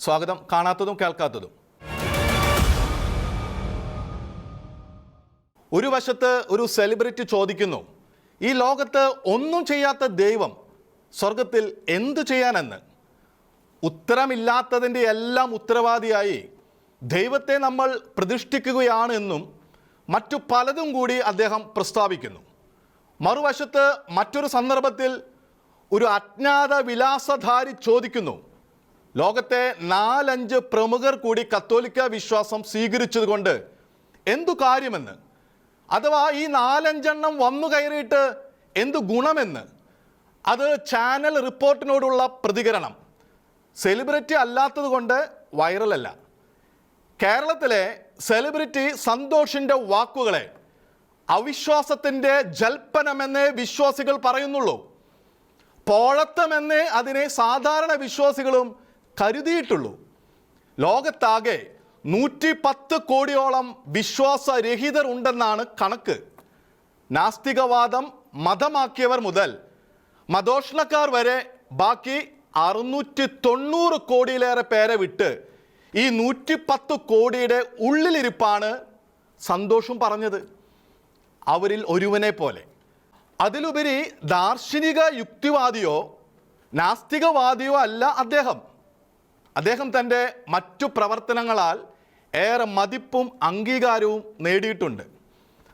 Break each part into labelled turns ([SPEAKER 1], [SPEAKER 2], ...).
[SPEAKER 1] സ്വാഗതം. കാണാത്തതും കേൾക്കാത്തതും. ഒരു വശത്ത് ഒരു സെലിബ്രിറ്റി ചോദിക്കുന്നു ഈ ലോകത്ത് ഒന്നും ചെയ്യാത്ത ദൈവം സ്വർഗത്തിൽ എന്തു ചെയ്യാനെന്ന്? ഉത്തരമില്ലാത്തതിന്റെ എല്ലാം ഉത്തരവാദിയായി ദൈവത്തെ നമ്മൾ പ്രതിഷ്ഠിക്കുകയാണ് എന്നും മറ്റു പലതും കൂടി അദ്ദേഹം പ്രസ്താവിക്കുന്നു. മറുവശത്ത് മറ്റൊരു സന്ദർഭത്തിൽ ഒരു അജ്ഞാത വിലാസധാരി ചോദിക്കുന്നു ലോകത്തെ നാലഞ്ച് പ്രമുഖർ കൂടി കത്തോലിക്ക വിശ്വാസം സ്വീകരിച്ചതുകൊണ്ട് എന്തു കാര്യമെന്ന്? അഥവാ ഈ നാലഞ്ചെണ്ണം വന്നു കയറിയിട്ട് എന്തു ഗുണമെന്ന്? അത് ചാനൽ റിപ്പോർട്ടിനോടുള്ള പ്രതികരണം. സെലിബ്രിറ്റി അല്ലാത്തത് കൊണ്ട് വൈറലല്ല. കേരളത്തിലെ സെലിബ്രിറ്റി സന്തോഷിന്റെ വാക്കുകളെ അവിശ്വാസത്തിന്റെ ജൽപ്പനമെന്നേ വിശ്വാസികൾ പറയുന്നുള്ളൂ. പോഴത്തമെന്നേ അതിനെ സാധാരണ വിശ്വാസികളും കരുതിയിട്ടുള്ളൂ. ലോകത്താകെ നൂറ്റി പത്ത് കോടിയോളം വിശ്വാസരഹിതർ ഉണ്ടെന്നാണ് കണക്ക്. നാസ്തികവാദം മതമാക്കിയവർ മുതൽ മതോഷ്ണക്കാർ വരെ ബാക്കി അറുന്നൂറ്റി തൊണ്ണൂറ് കോടിയിലേറെ പേരെ വിട്ട് ഈ നൂറ്റി പത്ത് കോടിയുടെ ഉള്ളിലിരിപ്പാണ് സന്തോഷം പറഞ്ഞത്. അവരിൽ ഒരുവനെ പോലെ. അതിലുപരി ദാർശനിക യുക്തിവാദിയോ നാസ്തികവാദിയോ അല്ല അദ്ദേഹം. അദ്ദേഹം തന്റെ മറ്റു പ്രവർത്തനങ്ങളാൽ ഏറെ മതിപ്പും അംഗീകാരവും നേടിയിട്ടുണ്ട്.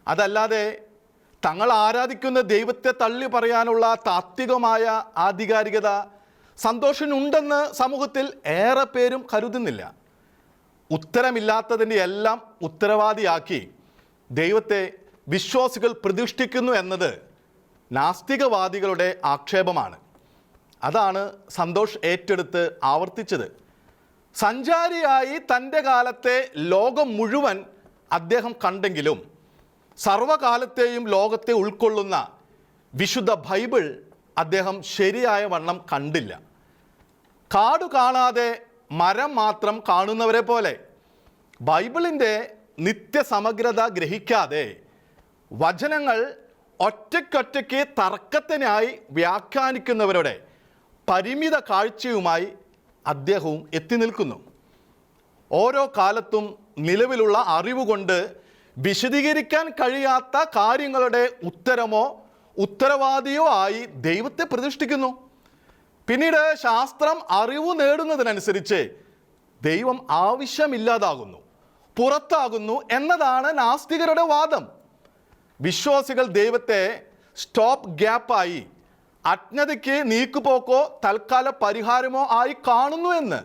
[SPEAKER 1] അതല്ലാതെ തങ്ങൾ ആരാധിക്കുന്ന ദൈവത്തെ തള്ളി പറയാനുള്ള താത്വികമായ ആധികാരികത സന്തോഷനുണ്ടെന്ന് സമൂഹത്തിൽ ഏറെ പേരും കരുതുന്നില്ല. ഉത്തരമില്ലാത്തതിന്റെ എല്ലാം ഉത്തരവാദിയാക്കി ദൈവത്തെ വിശ്വാസികൾ പ്രതിഷ്ഠിക്കുന്നു എന്നത് നാസ്തികവാദികളുടെ ആക്ഷേപമാണ്. അതാണ് സന്തോഷ് ഏറ്റെടുത്ത് ആവർത്തിച്ചത്. സഞ്ചാരിയായി തന്റെ കാലത്തെ ലോകം മുഴുവൻ അദ്ദേഹം കണ്ടെങ്കിലും സർവകാലത്തെയും ലോകത്തെ ഉൾക്കൊള്ളുന്ന വിശുദ്ധ ബൈബിൾ അദ്ദേഹം ശരിയായ വണ്ണം കണ്ടില്ല. കാട് കാണാതെ മരം മാത്രം കാണുന്നവരെ പോലെ ബൈബിളിന്റെ നിത്യസമഗ്രത ഗ്രഹിക്കാതെ വചനങ്ങൾ ഒറ്റയ്ക്കൊറ്റയ്ക്ക് തർക്കത്തിനായി വ്യാഖ്യാനിക്കുന്നവരുടെ പരിമിത കാഴ്ചയുമായി അദ്ദേഹവും എത്തി നിൽക്കുന്നു. ഓരോ കാലത്തും നിലവിലുള്ള അറിവുകൊണ്ട് വിശദീകരിക്കാൻ കഴിയാത്ത കാര്യങ്ങളുടെ ഉത്തരമോ ഉത്തരവാദിയോ ആയി ദൈവത്തെ പ്രതിഷ്ഠിക്കുന്നു. പിന്നീട് ശാസ്ത്രം അറിവ് നേടുന്നതിനനുസരിച്ച് ദൈവം ആവശ്യമില്ലാതാകുന്നു പുറത്താകുന്നു എന്നതാണ് നാസ്തികരുടെ വാദം. വിശ്വാസികൾ ദൈവത്തെ സ്റ്റോപ്പ് ഗ്യാപ്പായി അജ്ഞതയ്ക്ക് നീക്കുപോക്കോ തൽക്കാല പരിഹാരമോ ആയി കാണുന്നു എന്ന്.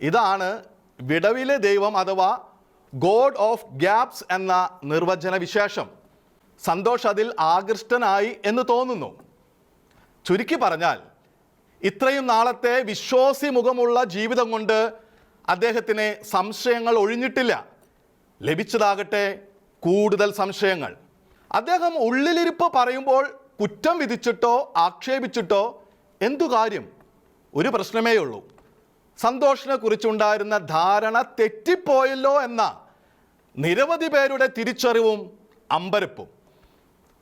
[SPEAKER 1] ഇതാണ് വിടവിലെ ദൈവം അഥവാ ഗോഡ് ഓഫ് ഗ്യാപ്സ് എന്ന നിർവചന വിശേഷം. സന്തോഷ് അതിൽ ആകൃഷ്ടനായി എന്ന് തോന്നുന്നു. ചുരുക്കി പറഞ്ഞാൽ ഇത്രയും നാളത്തെ വിശ്വാസി മുഖമുള്ള ജീവിതം കൊണ്ട് അദ്ദേഹത്തിന് സംശയങ്ങൾ ഒഴിഞ്ഞിട്ടില്ല. ലഭിച്ചതാകട്ടെ കൂടുതൽ സംശയങ്ങൾ. അദ്ദേഹം ഉള്ളിലിരിപ്പ് പറയുമ്പോൾ കുറ്റം വിധിച്ചിട്ടോ ആക്ഷേപിച്ചിട്ടോ എന്തു കാര്യം? ഒരു പ്രശ്നമേ ഉള്ളൂ. സന്തോഷിനെ കുറിച്ചുണ്ടായിരുന്ന ധാരണ തെറ്റിപ്പോയല്ലോ എന്ന നിരവധി പേരുടെ തിരിച്ചറിവും അമ്പരപ്പും.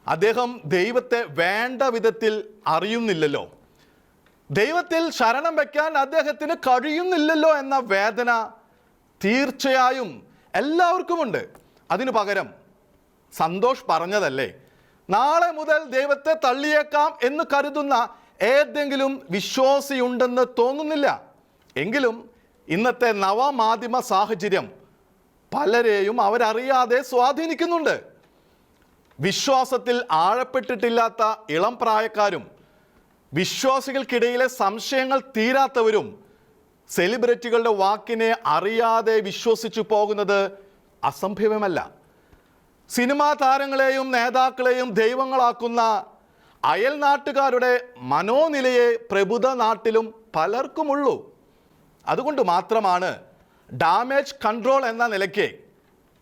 [SPEAKER 1] അദ്ദേഹം ദൈവത്തെ വേണ്ട വിധത്തിൽ അറിയുന്നില്ലല്ലോ. ദൈവത്തിൽ ശരണം വയ്ക്കാൻ അദ്ദേഹത്തിന് കഴിയുന്നില്ലല്ലോ എന്ന വേദന തീർച്ചയായും എല്ലാവർക്കുമുണ്ട്. അതിനു പകരം സന്തോഷ് പറഞ്ഞതല്ലേ? നാളെ മുതൽ ദൈവത്തെ തള്ളിയേക്കാം എന്ന് കരുതുന്ന ഏതെങ്കിലും വിശ്വാസിയുണ്ടെന്ന് തോന്നുന്നില്ല. എങ്കിലും ഇന്നത്തെ നവമാധ്യമ സാഹചര്യം പലരെയും അവരറിയാതെ സ്വാധീനിക്കുന്നുണ്ട്. വിശ്വാസത്തിൽ ആഴപ്പെട്ടിട്ടില്ലാത്ത ഇളം പ്രായക്കാരും വിശ്വാസികൾക്കിടയിലെ സംശയങ്ങൾ തീരാത്തവരും സെലിബ്രിറ്റികളുടെ വാക്കിനെ അറിയാതെ വിശ്വസിച്ചു പോകുന്നത് അസംഭവ്യമല്ല സിനിമാ താരങ്ങളെയും നേതാക്കളെയും ദൈവങ്ങളാക്കുന്ന അയൽ നാട്ടുകാരുടെ മനോനിലയെ പ്രബുദ്ധ നാട്ടിലും പലർക്കുമുള്ളൂ. അതുകൊണ്ട് മാത്രമാണ് ഡാമേജ് കൺട്രോൾ എന്ന നിലയ്ക്ക്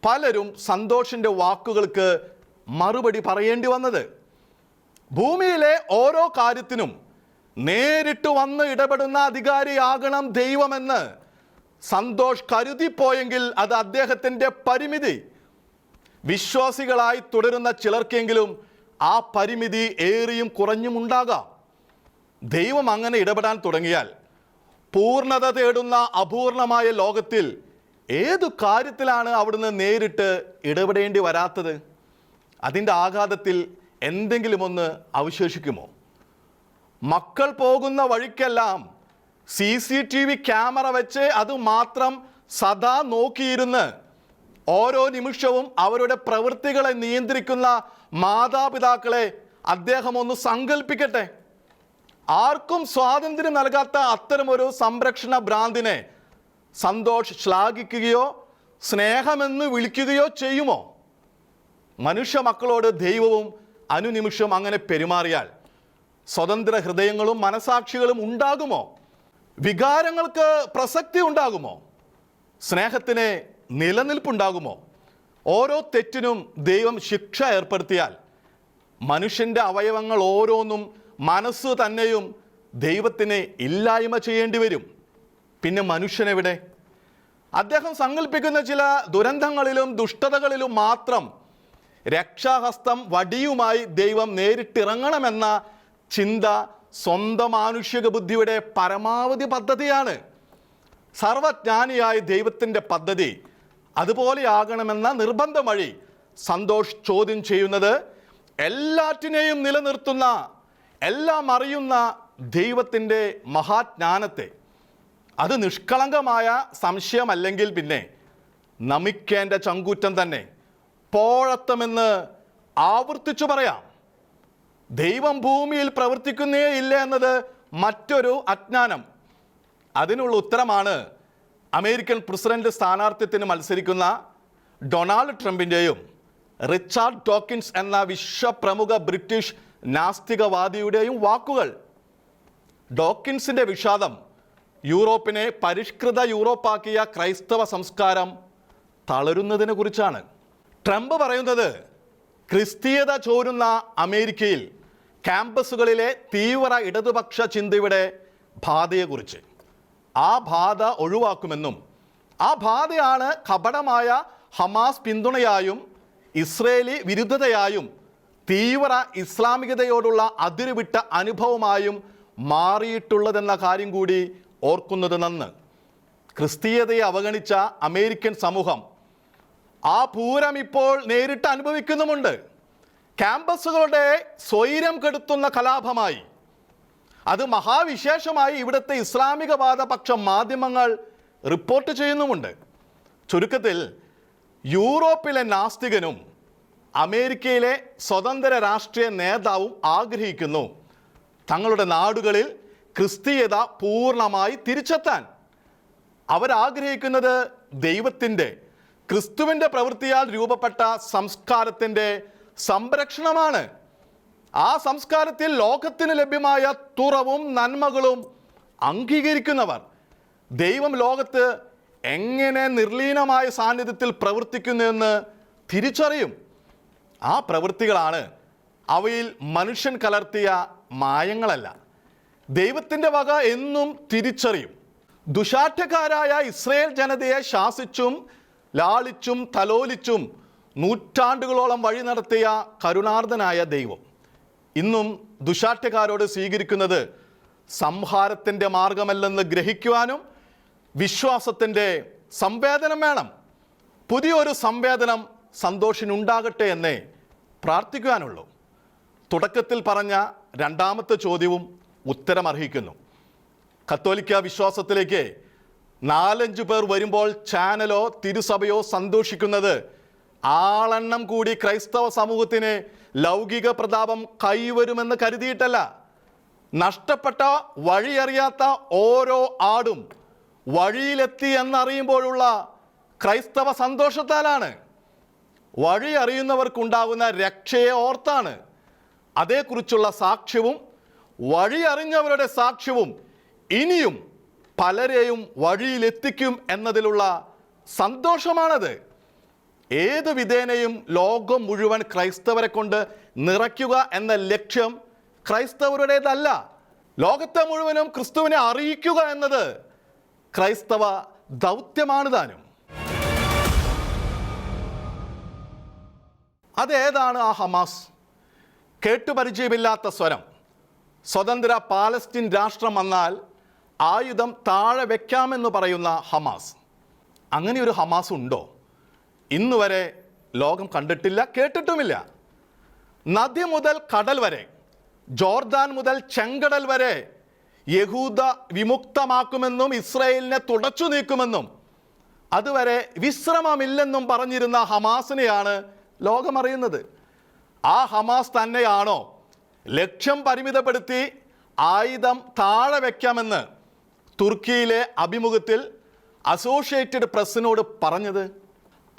[SPEAKER 1] പലരും സന്തോഷിന്റെ വാക്കുകൾക്ക് മറുപടി പറയേണ്ടി വന്നത്. ഭൂമിയിലെ ഓരോ കാര്യത്തിനും നേരിട്ട് വന്ന് ഇടപെടുന്ന അധികാരിയാകണം ദൈവമെന്ന് സന്തോഷ് കരുതിപ്പോയെങ്കിൽ അത് അദ്ദേഹത്തിന്റെ പരിമിതി. വിശ്വാസികളായി തുടരുന്ന ചിലർക്കെങ്കിലും ആ പരിമിതി ഏറിയും കുറഞ്ഞും ഉണ്ടാകാം. ദൈവം അങ്ങനെ ഇടപെടാൻ തുടങ്ങിയാൽ പൂർണത തേടുന്ന അപൂർണമായ ലോകത്തിൽ ഏതു കാര്യത്തിലാണ് അവിടുന്ന് നേരിട്ട് ഇടപെടേണ്ടി വരാത്തത്? അതിന്റെ ആഘാതത്തിൽ എന്തെങ്കിലുമൊന്ന് അവശേഷിക്കുമോ? മക്കൾ പോകുന്ന വഴിക്കെല്ലാം C C T V camera വെച്ച് അത് മാത്രം സദാ നോക്കിയിരുന്ന് ഓരോ നിമിഷവും അവരുടെ പ്രവൃത്തികളെ നിയന്ത്രിക്കുന്ന മാതാപിതാക്കളെ അദ്ദേഹം ഒന്ന് സങ്കല്പിക്കട്ടെ ആർക്കും സ്വാതന്ത്ര്യം നൽകാത്ത അത്തരമൊരു സംരക്ഷണ ഭ്രാന്തിനെ സന്തോഷ് ശ്ലാഘിക്കുകയോ സ്നേഹമെന്ന് വിളിക്കുകയോ ചെയ്യുമോ? മനുഷ്യ മക്കളോട് ദൈവവും അനുനിമിഷം അങ്ങനെ പെരുമാറിയാൽ സ്വതന്ത്ര ഹൃദയങ്ങളും മനസാക്ഷികളും ഉണ്ടാകുമോ? വികാരങ്ങൾക്ക് പ്രസക്തി ഉണ്ടാകുമോ? സ്നേഹത്തിന് നിലനിൽപ്പുണ്ടാകുമോ? ഓരോ തെറ്റിനും ദൈവം ശിക്ഷ ഏർപ്പെടുത്തിയാൽ മനുഷ്യന്റെ അവയവങ്ങൾ ഓരോന്നും മനസ്സ് തന്നെയും ദൈവത്തിനെ ഇല്ലായ്മ ചെയ്യേണ്ടി വരും. പിന്നെ മനുഷ്യനെവിടെ അദ്ദേഹം സങ്കല്പിക്കുന്ന ചില ദുരന്തങ്ങളിലും ദുഷ്ടതകളിലും മാത്രം രക്ഷാഹസ്തം വടിയുമായി ദൈവം നേരിട്ടിറങ്ങണമെന്ന ചിന്ത സ്വന്തം മാനുഷിക ബുദ്ധിയുടെ പരമാവധി പദ്ധതിയാണ്. സർവജ്ഞാനിയായ ദൈവത്തിന്റെ പദ്ധതി. അതുപോലെയാകണമെന്ന നിർബന്ധം വഴി സന്തോഷ് ചോദ്യം ചെയ്യുന്നത് എല്ലാറ്റിനെയും നിലനിർത്തുന്ന എല്ലാം അറിയുന്ന ദൈവത്തിന്റെ മഹാജ്ഞാനത്തെ. അത് നിഷ്കളങ്കമായ സംശയമല്ലെങ്കിൽ പിന്നെ നമിക്കേണ്ട ചങ്കൂറ്റം തന്നെ. പോഴത്തമെന്ന് ആവർത്തിച്ചു പറയാം. ദൈവം ഭൂമിയിൽ പ്രവർത്തിക്കുന്നേ ഇല്ല എന്നത് മറ്റൊരു അജ്ഞാനം. അതിനുള്ള ഉത്തരമാണ് അമേരിക്കൻ പ്രസിഡന്റ് സ്ഥാനാർത്ഥ്യത്തിന് മത്സരിക്കുന്ന ഡൊണാൾഡ് ട്രംപിന്റെയും റിച്ചാർഡ് ടോക്കിൻസ് എന്ന വിശ്വപ്രമുഖ ബ്രിട്ടീഷ് നാസ്തികവാദിയുടെയും വാക്കുകൾ. ഡോക്കിൻസിന്റെ വിഷാദം യൂറോപ്പിനെ പരിഷ്കൃത യൂറോപ്പാക്കിയ ക്രൈസ്തവ സംസ്കാരം തളരുന്നതിനെ കുറിച്ചാണ്. ട്രംപ് പറയുന്നത് ക്രിസ്തീയത ചോരുന്ന അമേരിക്കയിൽ ക്യാമ്പസുകളിലെ തീവ്ര ഇടതുപക്ഷ ചിന്തയുടെ ബാധയെക്കുറിച്ച്. ആ ബാധ ഒഴിവാക്കുമെന്നും ആ ബാധയാണ് കപടമായ ഹമാസ് പിന്തുണയായും ഇസ്രേലി വിരുദ്ധതയായും തീവ്ര ഇസ്ലാമികതയോടുള്ള അതിരുവിട്ട അനുഭവമായും മാറിയിട്ടുള്ളതെന്ന കാര്യം കൂടി ഓർക്കുന്നത് നന്ന്. ക്രിസ്തീയതയെ അവഗണിച്ച അമേരിക്കൻ സമൂഹം ആ പൂരം ഇപ്പോൾ നേരിട്ട് അനുഭവിക്കുന്നുമുണ്ട്. ക്യാമ്പസുകളുടെ സ്വൈരം കെടുത്തുന്ന കലാപമായി. അത് മഹാവിശേഷമായി ഇവിടുത്തെ ഇസ്ലാമികവാദ പക്ഷം മാധ്യമങ്ങൾ റിപ്പോർട്ട് ചെയ്യുന്നുമുണ്ട്. ചുരുക്കത്തിൽ യൂറോപ്പിലെ നാസ്തികനും അമേരിക്കയിലെ സ്വതന്ത്ര രാഷ്ട്രീയ നേതാവും ആഗ്രഹിക്കുന്നു. തങ്ങളുടെ നാടുകളിൽ ക്രിസ്തീയത പൂർണമായി തിരിച്ചെത്താൻ. അവരാഗ്രഹിക്കുന്നത് ദൈവത്തിന്റെ ക്രിസ്തുവിന്റെ പ്രവൃത്തിയാൽ രൂപപ്പെട്ട സംസ്കാരത്തിന്റെ സംരക്ഷണമാണ്. ആ സംസ്കാരത്തിൽ ലോകത്തിന് ലഭ്യമായ തുറവും നന്മകളും അംഗീകരിക്കുന്നവർ ദൈവം ലോകത്ത് എങ്ങനെ നിർലീനമായ സാന്നിധ്യത്തിൽ പ്രവർത്തിക്കുന്നുവെന്ന് തിരിച്ചറിയും. ആ പ്രവൃത്തികളാണ് അവയിൽ മനുഷ്യൻ കലർത്തിയ മായങ്ങളല്ല. ദൈവത്തിന്റെ വക എന്നും തിരിച്ചറിയും. ദുശാഠ്യക്കാരായ ഇസ്രയേൽ ജനതയെ ശാസിച്ചും ലാളിച്ചും തലോലിച്ചും നൂറ്റാണ്ടുകളോളം വഴി നടത്തിയ കരുണാർദ്ദനായ ദൈവം. ഇന്നും ദുശാഠ്യക്കാരോട് സ്വീകരിക്കുന്നത് സംഹാരത്തിന്റെ മാർഗമല്ലെന്ന് ഗ്രഹിക്കുവാനും വിശ്വാസത്തിന്റെ സംവേദനം വേണം. പുതിയൊരു സംവേദനം സന്തോഷിനുണ്ടാകട്ടെ എന്നേ പ്രാർത്ഥിക്കുവാനുള്ളൂ. തുടക്കത്തിൽ പറഞ്ഞ രണ്ടാമത്തെ ചോദ്യവും ഉത്തരമർഹിക്കുന്നു. കത്തോലിക്ക വിശ്വാസത്തിലേക്ക് നാലഞ്ച് പേർ വരുമ്പോൾ ചാനലോ തിരുസഭയോ സന്തോഷിക്കുന്നത് ആളെണ്ണം കൂടി ക്രൈസ്തവ സമൂഹത്തിന് ലൗകിക പ്രതാപം കൈവരുമെന്ന് കരുതിയിട്ടല്ല. നഷ്ടപ്പെട്ട വഴിയറിയാത്ത ഓരോ ആടും വഴിയിലെത്തി എന്നറിയുമ്പോഴുള്ള ക്രൈസ്തവ സന്തോഷത്താലാണ്. വഴി അറിയുന്നവർക്കുണ്ടാകുന്ന രക്ഷയെ ഓർത്താണ്. അതേക്കുറിച്ചുള്ള സാക്ഷ്യവും വഴി അറിഞ്ഞവരുടെ സാക്ഷ്യവും ഇനിയും പലരെയും വഴിയിലെത്തിക്കും എന്നതിലുള്ള സന്തോഷമാണത്. ഏത് വിധേനയും ലോകം മുഴുവൻ ക്രൈസ്തവരെ കൊണ്ട് നിറയ്ക്കുക എന്ന ലക്ഷ്യം ക്രൈസ്തവരുടേതല്ല. ലോകത്തെ മുഴുവനും ക്രിസ്തുവിനെ അറിയിക്കുക എന്നത് ക്രൈസ്തവ ദൗത്യമാണ് താനും. അതേതാണ് ആ ഹമാസ്? കേട്ടുപരിചയമില്ലാത്ത സ്വരം. സ്വതന്ത്ര പാലസ്തീൻ രാഷ്ട്രം വന്നാൽ ആയുധം താഴെ വയ്ക്കാമെന്ന് പറയുന്ന ഹമാസ്. അങ്ങനെ ഒരു ഹമാസ് ഉണ്ടോ? ഇന്ന് വരെ ലോകം കണ്ടിട്ടില്ല കേട്ടിട്ടുമില്ല. നദി മുതൽ കടൽ വരെ ജോർദാൻ മുതൽ ചെങ്കടൽ വരെ യഹൂദ വിമുക്തമാക്കുമെന്നും ഇസ്രയേലിനെ തുടച്ചു നീക്കുമെന്നും അതുവരെ വിശ്രമമില്ലെന്നും പറഞ്ഞിരുന്ന ഹമാസിനെയാണ് ലോകമറിയുന്നത്. ആ ഹമാസ് തന്നെയാണോ ലക്ഷ്യം പരിമിതപ്പെടുത്തി ആയുധം താഴെ വയ്ക്കാമെന്ന് തുർക്കിയിലെ അഭിമുഖത്തിൽ അസോസിയേറ്റഡ് പ്രസ്സിനോട് പറഞ്ഞത്?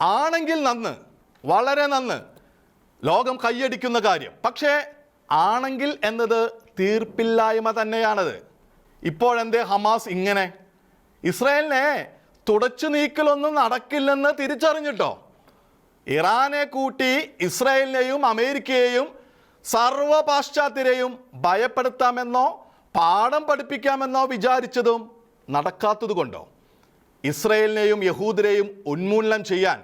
[SPEAKER 1] ആണെങ്കിൽ നന്ന് വളരെ നന്ന് ലോകം കൈയടിക്കുന്ന കാര്യം. പക്ഷേ ആണെങ്കിൽ എന്നത് തീർപ്പില്ലായ്മ തന്നെയാണത്. ഇപ്പോഴെന്തേ ഹമാസ് ഇങ്ങനെ? ഇസ്രായേലിനെ തുടച്ചു നീക്കലൊന്നും നടക്കില്ലെന്ന് തിരിച്ചറിഞ്ഞിട്ടോ? ഇറാനെ കൂട്ടി ഇസ്രായേലിനെയും അമേരിക്കയെയും സർവ പാശ്ചാത്യരെയും ഭയപ്പെടുത്താമെന്നോ പാഠം പഠിപ്പിക്കാമെന്നോ വിചാരിച്ചതും നടക്കാത്തതുകൊണ്ടോ? ഇസ്രായേലിനെയും യഹൂദരെയും ഉന്മൂലനം ചെയ്യാൻ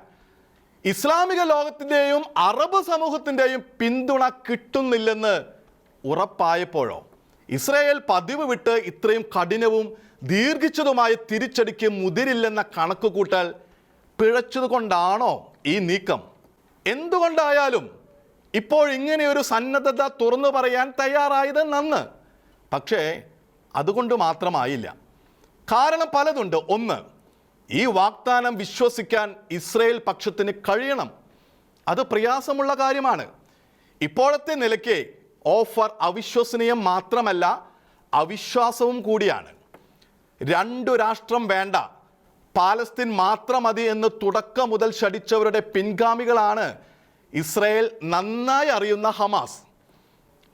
[SPEAKER 1] ഇസ്ലാമിക ലോകത്തിന്റെയും അറബ് സമൂഹത്തിന്റെയും പിന്തുണ കിട്ടുന്നില്ലെന്ന് ഉറപ്പായപ്പോഴോ? ഇസ്രയേൽ പതിവ് വിട്ട് ഇത്രയും കഠിനവും ദീർഘിച്ചതുമായ തിരിച്ചടിക്ക് മുതിരില്ലെന്ന കണക്കുകൂട്ടൽ പിഴച്ചതുകൊണ്ടാണോ ഈ നീക്കം? എന്തുകൊണ്ടായാലും ഇപ്പോൾ ഇങ്ങനെ ഒരു സന്നദ്ധത തുറന്നു പറയാൻ തയ്യാറായത് നന്ന് പക്ഷേ അതുകൊണ്ട് മാത്രമായില്ല. കാരണം പലതുണ്ട്. ഒന്ന് ഈ വാഗ്ദാനം വിശ്വസിക്കാൻ ഇസ്രയേൽ പക്ഷത്തിന് കഴിയണം. അത് പ്രയാസമുള്ള കാര്യമാണ്. ഇപ്പോഴത്തെ നിലയ്ക്ക് ഓഫർ അവിശ്വസനീയം മാത്രമല്ല അവിശ്വാസവും കൂടിയാണ്. രണ്ടു രാഷ്ട്രം വേണ്ട. പാലസ്തീൻ മാത്രം മതി എന്ന് തുടക്കം മുതൽ ഷടിച്ചവരുടെ പിൻഗാമികളാണ് ഇസ്രയേൽ നന്നായി അറിയുന്ന ഹമാസ്.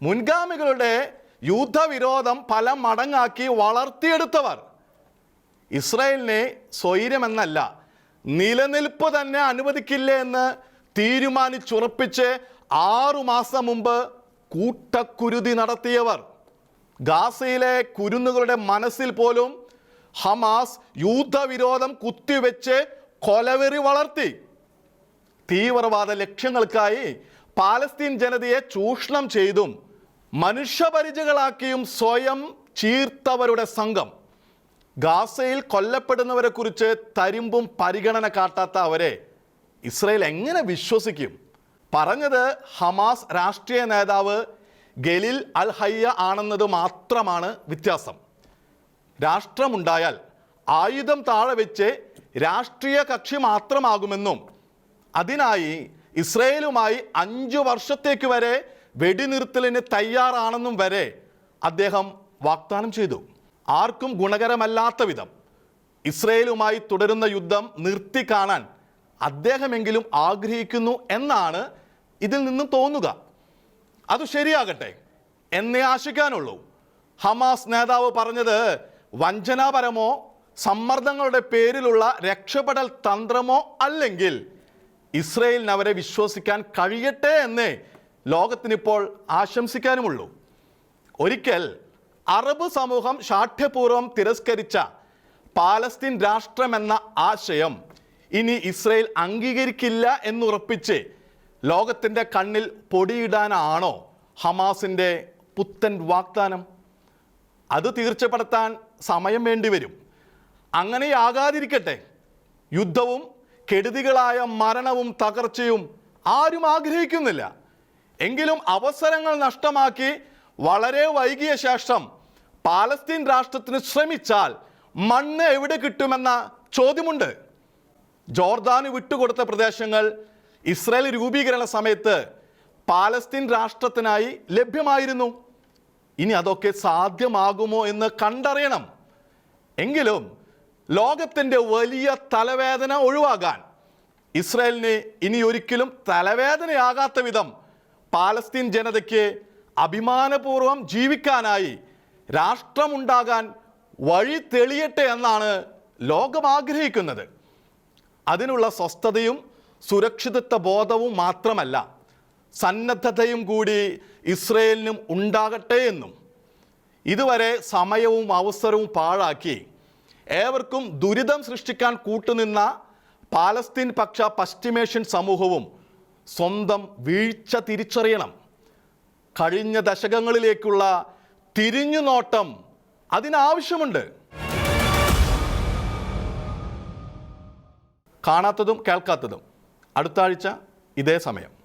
[SPEAKER 1] മുൻഗാമികളുടെ യുദ്ധവിരോധം പല മടങ്ങാക്കി വളർത്തിയെടുത്തവർ. ഇസ്രായേലിനെ സ്വൈര്യമെന്നല്ല നിലനിൽപ്പ് തന്നെ അനുവദിക്കില്ല എന്ന് തീരുമാനിച്ചുറപ്പിച്ച് ആറുമാസം മുമ്പ് കൂട്ടക്കുരുതി നടത്തിയവർ. ഗാസയിലെ കുരുന്നുകളുടെ മനസ്സിൽ പോലും ഹമാസ് യുദ്ധവിരോധം കുത്തിവെച്ച് കൊലവെറി വളർത്തി. തീവ്രവാദ ലക്ഷ്യങ്ങൾക്കായി പാലസ്തീൻ ജനതയെ ചൂഷണം ചെയ്തും മനുഷ്യപരിചകളാക്കിയും സ്വയം ചീർത്തവരുടെ സംഘം. ഗാസയിൽ കൊല്ലപ്പെടുന്നവരെ കുറിച്ച് തരിമ്പും പരിഗണന കാട്ടാത്ത അവരെ ഇസ്രയേൽ എങ്ങനെ വിശ്വസിക്കും? പറഞ്ഞത് ഹമാസ് രാഷ്ട്രീയ നേതാവ് ഗലിൽ അൽ ഹയ്യ ആണെന്നത് മാത്രമാണ് വ്യത്യാസം. രാഷ്ട്രമുണ്ടായാൽ ആയുധം താഴെ വെച്ച് രാഷ്ട്രീയ കക്ഷി മാത്രമാകുമെന്നും അതിനായി ഇസ്രയേലുമായി അഞ്ചു വർഷത്തേക്ക് വരെ വെടിനിർത്തലിന് തയ്യാറാണെന്നും വരെ അദ്ദേഹം വാഗ്ദാനം ചെയ്തു. ആർക്കും ഗുണകരമല്ലാത്ത വിധം ഇസ്രയേലുമായി തുടരുന്ന യുദ്ധം നിർത്തി കാണാൻ അദ്ദേഹമെങ്കിലും ആഗ്രഹിക്കുന്നു എന്നാണ് ഇതിൽ നിന്നും തോന്നുക. അത് ശരിയാകട്ടെ എന്നേ ആശിക്കാനുള്ളൂ. ഹമാസ് നേതാവ് പറഞ്ഞത് വഞ്ചനാപരമോ സമ്മർദ്ദങ്ങളുടെ പേരിലുള്ള രക്ഷപ്പെടൽ തന്ത്രമോ അല്ലെങ്കിൽ ഇസ്രയേലിന് അവരെ വിശ്വസിക്കാൻ കഴിയട്ടെ എന്നേ ലോകത്തിനിപ്പോൾ ആശംസിക്കാനുമുള്ളൂ. ഒരിക്കൽ അറബ് സമൂഹം ശാഠ്യപൂർവം തിരസ്കരിച്ച പാലസ്തീൻ രാഷ്ട്രമെന്ന ആശയം ഇനി ഇസ്രയേൽ അംഗീകരിക്കില്ല എന്നുറപ്പിച്ച് ലോകത്തിന്റെ കണ്ണിൽ പൊടിയിടാനാണോ ഹമാസിന്റെ പുത്തൻ വാഗ്ദാനം? അത് തീർച്ചപ്പെടുത്താൻ സമയം വേണ്ടിവരും. അങ്ങനെയാകാതിരിക്കട്ടെ യുദ്ധവും കെടുതികളായ മരണവും തകർച്ചയും ആരും ആഗ്രഹിക്കുന്നില്ല. എങ്കിലും അവസരങ്ങൾ നഷ്ടമാക്കി വളരെ വൈകിയ ശേഷം പാലസ്തീൻ രാഷ്ട്രത്തിന് ശ്രമിച്ചാൽ മണ്ണ് എവിടെ കിട്ടുമെന്ന ചോദ്യമുണ്ട്. ജോർദാന് വിട്ടുകൊടുത്ത പ്രദേശങ്ങൾ ഇസ്രായേൽ രൂപീകരണ സമയത്ത് പാലസ്തീൻ രാഷ്ട്രത്തിനായി ലഭ്യമായിരുന്നു. ഇനി അതൊക്കെ സാധ്യമാകുമോ എന്ന് കണ്ടറിയണം. എങ്കിലും ലോകത്തിന്റെ വലിയ തലവേദന ഒഴിവാകാൻ ഇസ്രായേലിന് ഇനി ഒരിക്കലും തലവേദനയാകാത്ത വിധം പാലസ്തീൻ ജനതയ്ക്ക് അഭിമാനപൂർവം ജീവിക്കാനായി രാഷ്ട്രമുണ്ടാകാൻ വഴി തെളിയട്ടെ എന്നാണ് ലോകം ആഗ്രഹിക്കുന്നത്. അതിനുള്ള സ്വസ്ഥതയും സുരക്ഷിതത്വ ബോധവും മാത്രമല്ല സന്നദ്ധതയും കൂടി ഇസ്രയേലിനും ഉണ്ടാകട്ടെ എന്നും. ഇതുവരെ സമയവും അവസരവും പാഴാക്കി ഏവർക്കും ദുരിതം സൃഷ്ടിക്കാൻ കൂട്ടുനിന്ന പാലസ്തീൻ പക്ഷ പശ്ചിമേഷ്യൻ സമൂഹവും സ്വന്തം വീഴ്ച തിരിച്ചറിയണം. കഴിഞ്ഞ ദശകങ്ങളിലേക്കുള്ള തിരിഞ്ഞു നോട്ടം അതിനാവശ്യമുണ്ട്. കാണാത്തതും കേൾക്കാത്തതും. അടുത്ത ആഴ്ച ഇതേ സമയം.